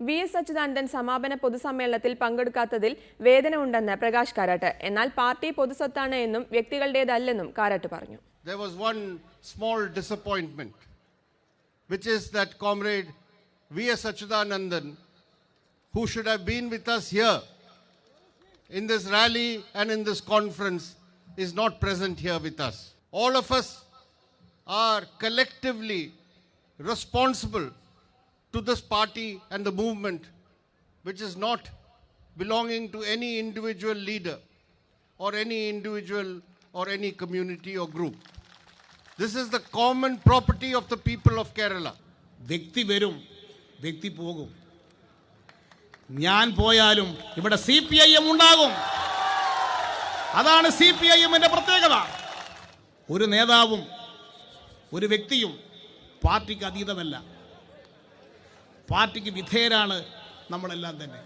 V S Achuthanandan സമാപന പൊതുസമ്മേളനത്തിൽ പങ്കെടുക്കാത്തതിൽ വേദന ഉണ്ടെന്ന് പ്രകാശ് കാരാട്ട് എന്നാൽ പാർട്ടി പൊതുസ്വത്താണ് എന്നും വ്യക്തികളുടേതല്ലെന്നും കാരാട്ട് പറഞ്ഞു there was one small disappointment, which is that Comrade V.S. Achudanandan, who should have been with us here in this rally and in this conference, is not present here with us. All of us are collectively responsible to this party and the movement, which is not belonging to any individual leader or any individual or any community or group. This is the common property of the people of Kerala. വ്യക്തി വരും വ്യക്തി പോകും ഞാൻ പോയാലും ഇവിടെ C P I M ഉണ്ടാകും അതാണ് C P I എമ്മിന്റെ പ്രത്യേകത ഒരു നേതാവും ഒരു വ്യക്തിയും പാർട്ടിക്ക് അതീതമല്ല പാർട്ടിക്ക് വിധേയരാണ് നമ്മളെല്ലാം തന്നെ.